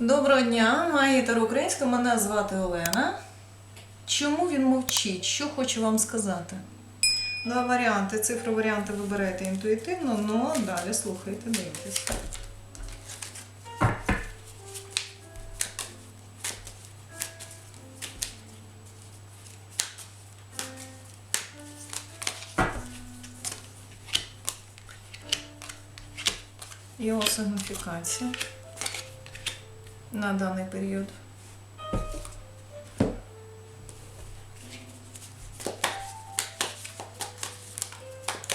Доброго дня, Маїтер Українська, мене звати Олена. Чому він мовчить? Що хочу вам сказати? Два варіанти. Цифри варіанти ви інтуїтивно, але далі слухайте, дивитесь. Його сигніфікація на даний період.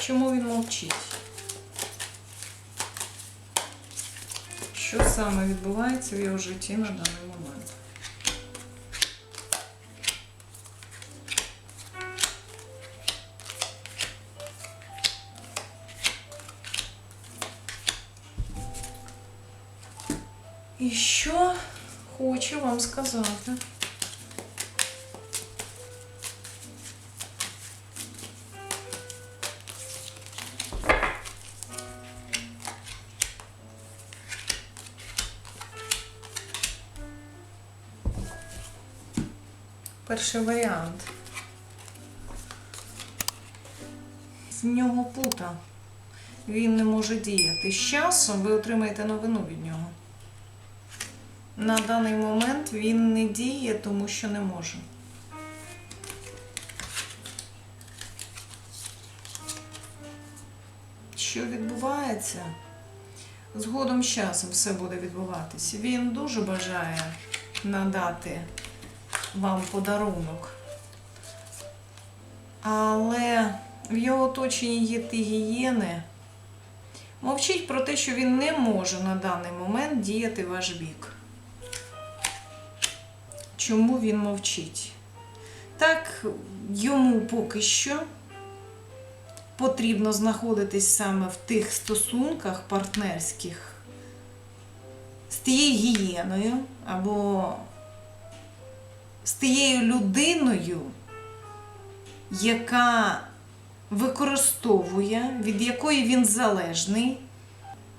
Чому він мовчить? Що саме відбувається в його житті на даний момент? І що хочу вам сказати? Перший варіант. З нього пута. Він не може діяти. З часом ви отримаєте новину від нього. На даний момент він не діє, тому що не може. Що відбувається? Згодом з часом все буде відбуватися. Він дуже бажає надати вам подарунок. Але в його оточенні є ті гієни. Мовчить про те, що він не може на даний момент діяти ваш бік. Чому він мовчить? Так, йому поки що потрібно знаходитись саме в тих стосунках партнерських з тією гієною або з тією людиною, яка використовує, від якої він залежний,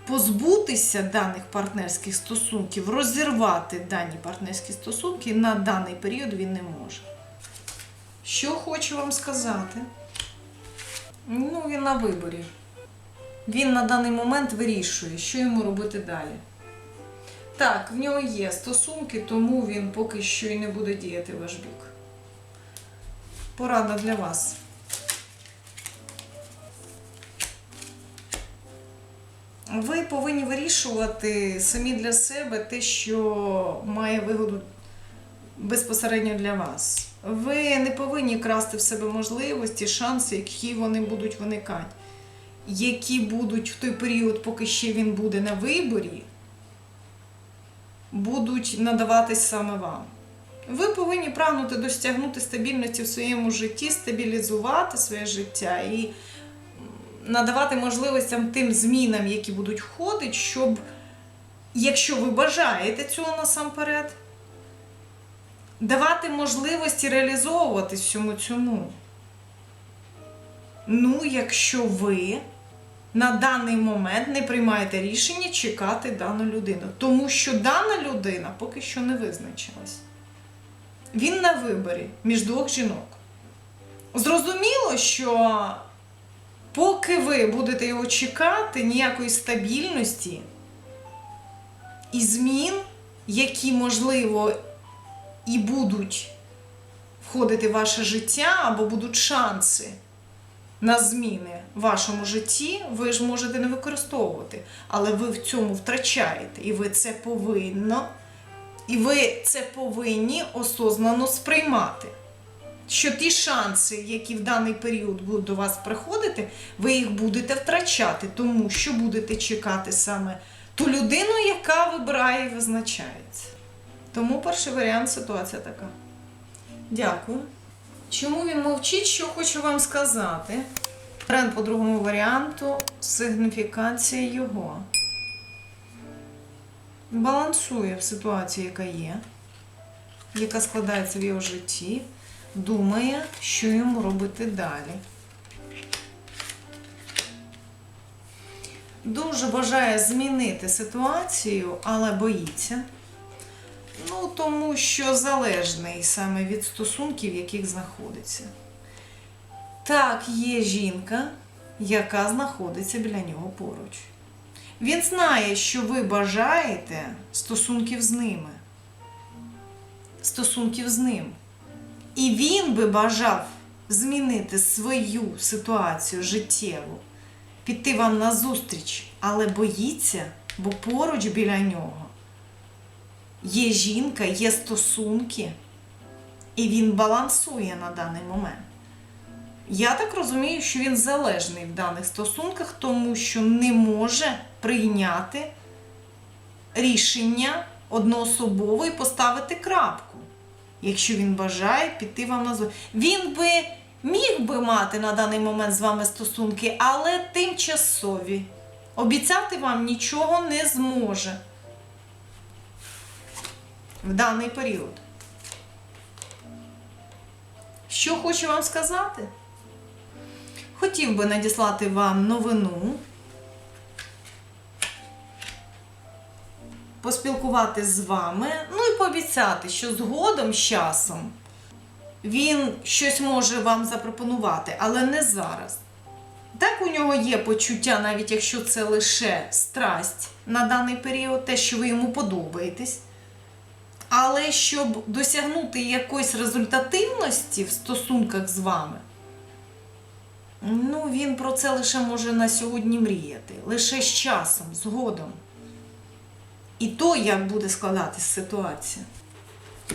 позбутися даних партнерських стосунків, розірвати дані партнерські стосунки на даний період він не може. Що хочу вам сказати? Ну, він на виборі. Він на даний момент вирішує, що йому робити далі. Так, в нього є стосунки, тому він поки що і не буде діяти ваш бік. Порада для вас. Ви повинні вирішувати самі для себе те, що має вигоду безпосередньо для вас. Ви не повинні красти в себе можливості, шанси, які вони будуть виникати, які будуть в той період, поки ще він буде на виборі, будуть надаватись саме вам. Ви повинні прагнути досягнути стабільності в своєму житті, стабілізувати своє життя і надавати можливостям тим змінам, які будуть входити, щоб, якщо ви бажаєте цього насамперед, давати можливості реалізовувати всьому цьому. Ну, якщо ви на даний момент не приймаєте рішення чекати дану людину, тому що дана людина поки що не визначилась. Він на виборі між двох жінок. Зрозуміло, що поки ви будете його чекати, ніякої стабільності і змін, які, можливо, і будуть входити в ваше життя, або будуть шанси на зміни в вашому житті, ви ж можете не використовувати. Але ви в цьому втрачаєте, і ви це повинно, і ви це повинні осознано сприймати. Що ті шанси, які в даний період будуть до вас приходити, ви їх будете втрачати, тому що будете чекати саме ту людину, яка вибирає і визначається. Тому перший варіант ситуація така. Дякую. Чому він мовчить? Що хочу вам сказати? Тренд по другому варіанту сигніфікація його. Балансує в ситуації, яка є, яка складається в його житті, думає, що йому робити далі. Дуже бажає змінити ситуацію, але боїться. Ну, тому що залежний саме від стосунків, в яких знаходиться. Так, є жінка, яка знаходиться біля нього поруч. Він знає, що ви бажаєте стосунків з ними. Стосунків з ним. І він би бажав змінити свою ситуацію життєву, піти вам на зустріч, але боїться, бо поруч біля нього є жінка, є стосунки, і він балансує на даний момент. Я так розумію, що він залежний в даних стосунках, тому що не може прийняти рішення одноособово і поставити крапку, якщо він бажає піти вам на зустріч. Він би міг би мати на даний момент з вами стосунки, але тимчасові. Обіцяти вам нічого не зможе в даний період. Що хочу вам сказати? Хотів би надіслати вам новину, поспілкуватись з вами, ну і пообіцяти, що згодом з часом він щось може вам запропонувати, але не зараз. Так у нього є почуття, навіть якщо це лише страсть на даний період, те, що ви йому подобаєтесь. Але щоб досягнути якоїсь результативності в стосунках з вами, ну він про це лише може на сьогодні мріяти, лише з часом, згодом. І то, як буде складатись ситуація.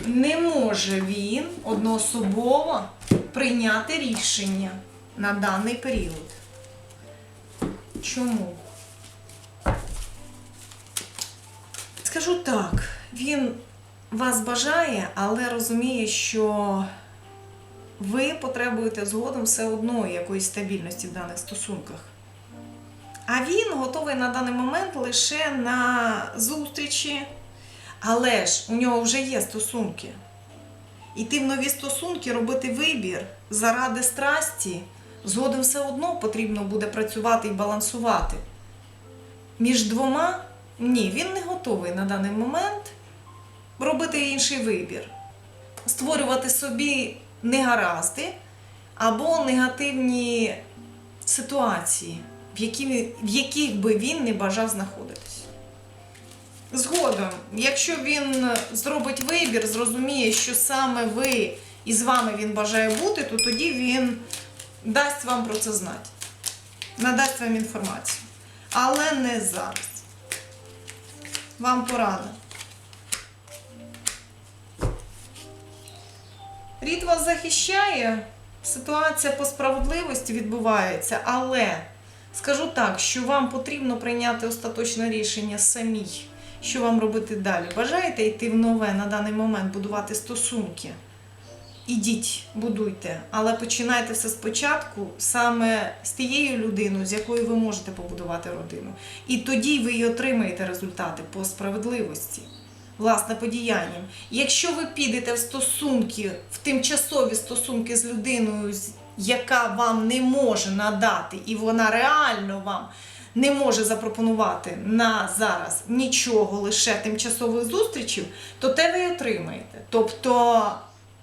Не може він одноособово прийняти рішення на даний період. Чому? Скажу так, він вас бажає, але розуміє, що ви потребуєте згодом все одно якоїсь стабільності в даних стосунках. А він готовий на даний момент лише на зустрічі, але ж у нього вже є стосунки. Іти в нові стосунки, робити вибір заради страсті, згодом все одно потрібно буде працювати і балансувати. Між двома ні, він не готовий на даний момент робити інший вибір, створювати собі негаразди або негативні ситуації, в, які, в яких би він не бажав знаходитись. Згодом, якщо він зробить вибір, зрозуміє, що саме ви і з вами він бажає бути, то тоді він дасть вам про це знати, надасть вам інформацію. Але не зараз. Вам порада. Рід вас захищає, ситуація по справедливості відбувається, але скажу так, що вам потрібно прийняти остаточне рішення самій, що вам робити далі. Бажаєте йти в нове на даний момент, будувати стосунки? Ідіть, будуйте, але починайте все спочатку саме з тією людиною, з якою ви можете побудувати родину. І тоді ви й отримаєте результати по справедливості власне подіянням. Якщо ви підете в стосунки, в тимчасові стосунки з людиною, яка вам не може надати, і вона реально вам не може запропонувати на зараз нічого, лише тимчасових зустрічей, то те ви отримаєте. Тобто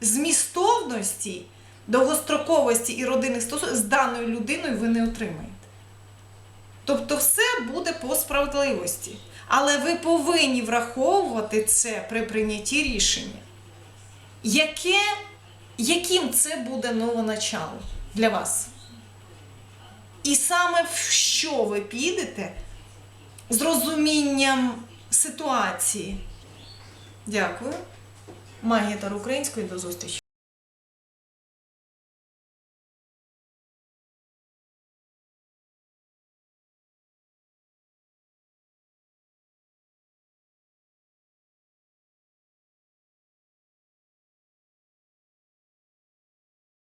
змістовності, довгостроковості і родинних стосунків з даною людиною ви не отримаєте. Тобто все буде по справедливості. Але ви повинні враховувати це при прийнятті рішення. Яке, яким це буде нове начало для вас? І саме в що ви підете з розумінням ситуації? Дякую. Магія Таро української до зустрічі.